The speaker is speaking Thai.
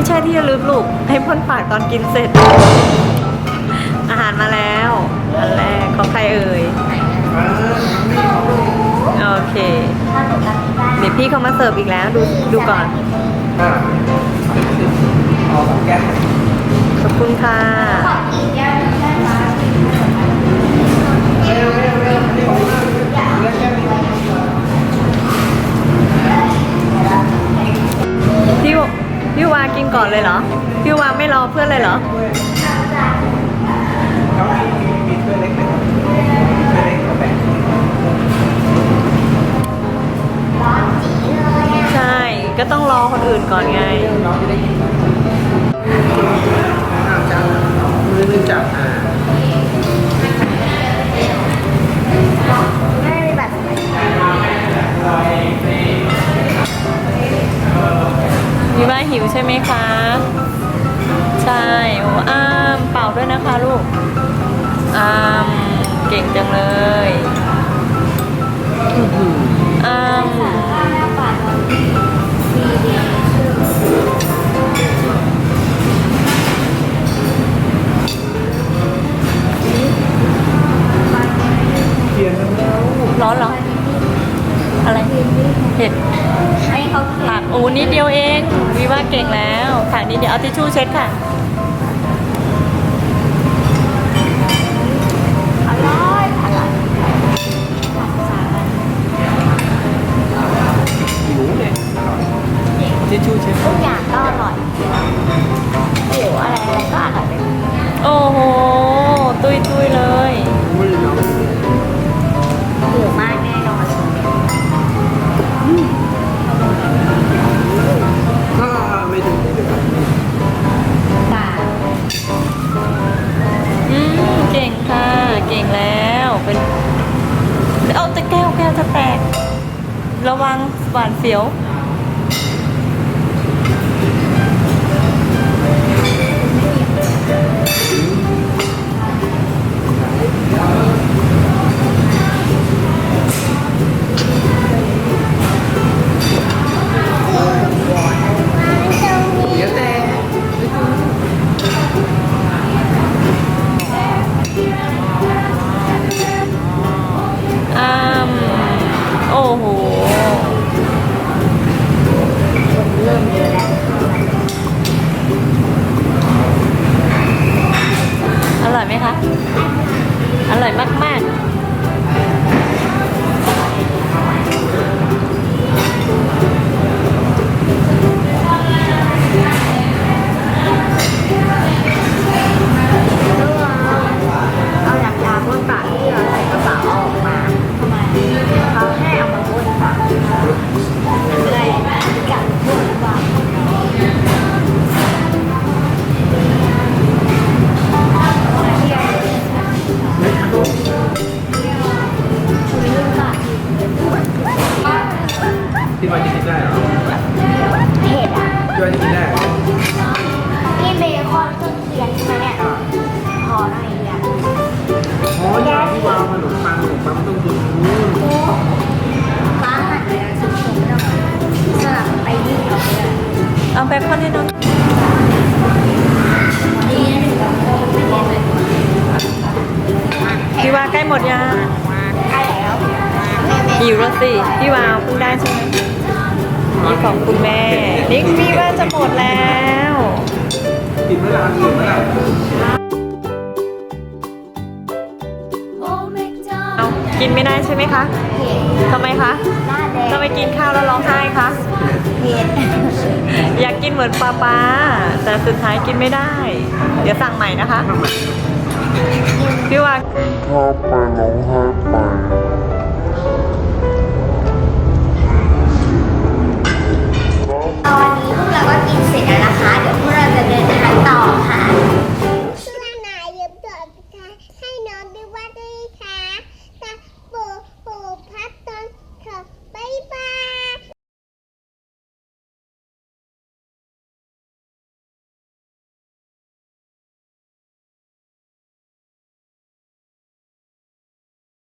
ไม่ใช่ที่ระลึกลูก ให้พ่นปากตอนกินเสร็จ อาหารมาแล้ว อันแรกของใครเอ่ย โอเค เดี๋ยวพี่เขามาเสิร์ฟอีกแล้ว ดูดูก่อนอ่าเอาสองแก้วขอบคุณค่ะพี่ กินก่อนเลยเหรอ พี่วาไม่รอเพื่อนเลยเหรอใช่ ก็ต้องรอคนอื่นก่อนไง พี่ว่าหิวใช่ไหมคะ ใช่โอ้อ้ามเป่าด้วยนะคะลูก อ้ามเก่งจังเลยอ้ามร้อนเหรอ อะไรเผ็ดให้เขาผักโอ้นิดเดียวเอง ว่าเก่งแล้วผักนิดเดี๋ยวเอาทิชชู่เช็ดค่ะอร่อยอร่อยหิวเนี่ยอร่อยทิชชู่เช็ดทุกอย่างก็อร่อยหิวอะไรอะไรก็อร่อยโอ้โห ตุยตุยๆเลย แต่แก้วแก้วจะแตก ระวังหวานเสียว พี่ว่าจะกินได้เหรอเผ็ดอะพี่ว่าจะกินได้เหรอนี่เบคอนเครื่องเคียงใช่ไหมเนี่ยอ่าพอหน่อยเดียวอ๋อนี่พี่วางขนมปังขนมปังต้องดูนู้นฟ้าหันไปแล้วชุบๆไม่ต้องสลับไปนี่เอาไปเลยๆเอาแบคอนให้น้อง หิวแล้วสิพี่วาวเพิ่งได้ใช่ไหมนี่ของคุณแม่นี่พี่ว่าจะหมดแล้วกินเมื่อไหร่กินเมื่อไหร่เอากินไม่ได้ใช่ไหมคะเผ็ดทำไมคะหน้าแดงทำไมกินข้าวแล้วร้องไห้คะเผ็ดอยากกินเหมือนป้าป้าแต่สุดท้ายกินไม่ได้ เดี๋ยวสั่งใหม่นะคะทำไมพี่ว่าข้าวไปร้องไห้ไป